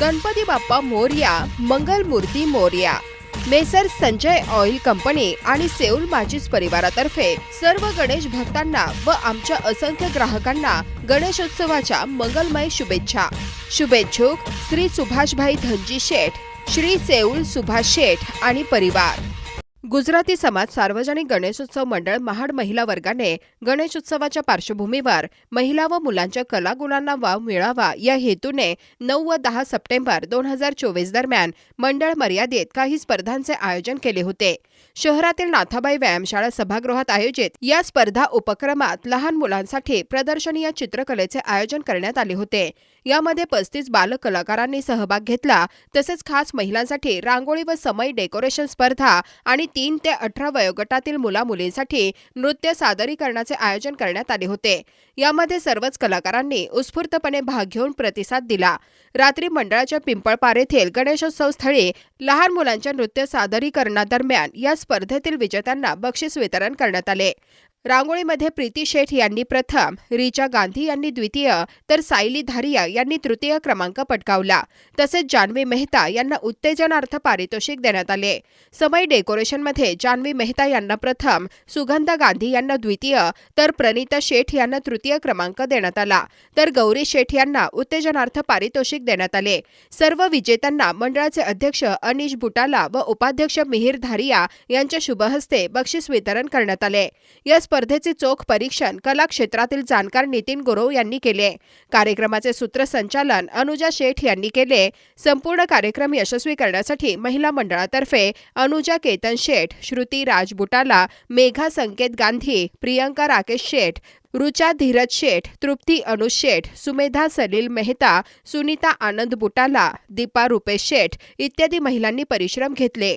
Ganpati Bappa Morya Mangalmurti Morya messrs Sanjay oil company आणि Seoul माचीस परिवारातर्फे सर्व गणेश भक्तांना व आमच्या असंख्य ग्राहकांना गणेशोत्सवाच्या मंगलमय शुभेच्छा. शुभेच्छुक श्री सुभाषभाई धनजी शेठ श्री सेऊल सुभाष शेठ आणि परिवार. गुजराती समाज सार्वजनिक गणेशोत्सव मंडळ महाड महिला वर्गाने गणेशोत्सवाच्या पार्श्वभूमीवर महिला व मुलांच्या कलागुणांना वाव मिळावा या हेतूने नऊ व दहा सप्टेंबर दोन हजार चोवीस दरम्यान मंडळ मर्यादेत काही स्पर्धांचे आयोजन केले होते. शहरातील नाथाबाई व्यायामशाळा सभागृहात आयोजित या स्पर्धा उपक्रमात लहान मुलांसाठी प्रदर्शनीय चित्रकलेचे आयोजन करण्यात आले होते. यामध्ये पस्तीस बालकलाकारांनी सहभाग घेतला तसेच खास महिलांसाठी रांगोळी व समय डेकोरेशन स्पर्धा आणि तीन ते अठरा वयोगटातील मुला मुलींसाठी नृत्य सादरीकरणाचे आयोजन करण्यात आले होते. यामध्ये सर्वच कलाकारांनी उत्स्फूर्तपणे भाग घेऊन प्रतिसाद दिला. रात्री मंडळाच्या पिंपळपार येथील गणेशोत्सव स्थळी लहान मुलांच्या नृत्य सादरीकरणादरम्यान या स्पर्धेतील विजेत्यांना बक्षीस वितरण करण्यात आले. रांगोळीमध्ये प्रीती शेठ यांनी प्रथम रिचा गांधी यांनी द्वितीय तर सायली धारिया यांनी तृतीय क्रमांक पटकावला. तसेच जान्हवी मेहता यांना उत्तेजनार्थ पारितोषिक देण्यात आले. समय डेकोरेशनमध्ये जान्हवी मेहता यांना प्रथम सुगंधा गांधी यांना द्वितीय तर प्रणिता शेठ यांना तृतीय क्रमांक देण्यात आला. तर गौरी शेठ यांना उत्तेजनार्थ पारितोषिक देण्यात आले. सर्व विजेत्यांना मंडळाचे अध्यक्ष अनिश बुटाला व उपाध्यक्ष मिहीर धारिया यांच्या शुभहस्ते बक्षीस वितरण करण्यात आले. या स्पर्धेचे चोख परीक्षण कला क्षेत्रातील जाणकार नितीन गुरव यांनी केले कार्यक्रमाचे सूत्रसंचालन अनुजा शेठ यांनी केले संपूर्ण कार्यक्रम यशस्वी करण्यासाठी महिला मंडळातर्फे अनुजा केतन शेठ श्रुती राज बुटाला मेघा संकेत गांधी प्रियंका राकेश शेठ रुचा धीरज शेठ तृप्ती अनुज शेठ सुमेधा सलील मेहता सुनीता आनंद बुटाला दीपा रुपेश शेठ इत्यादी महिलांनी परिश्रम घेतले.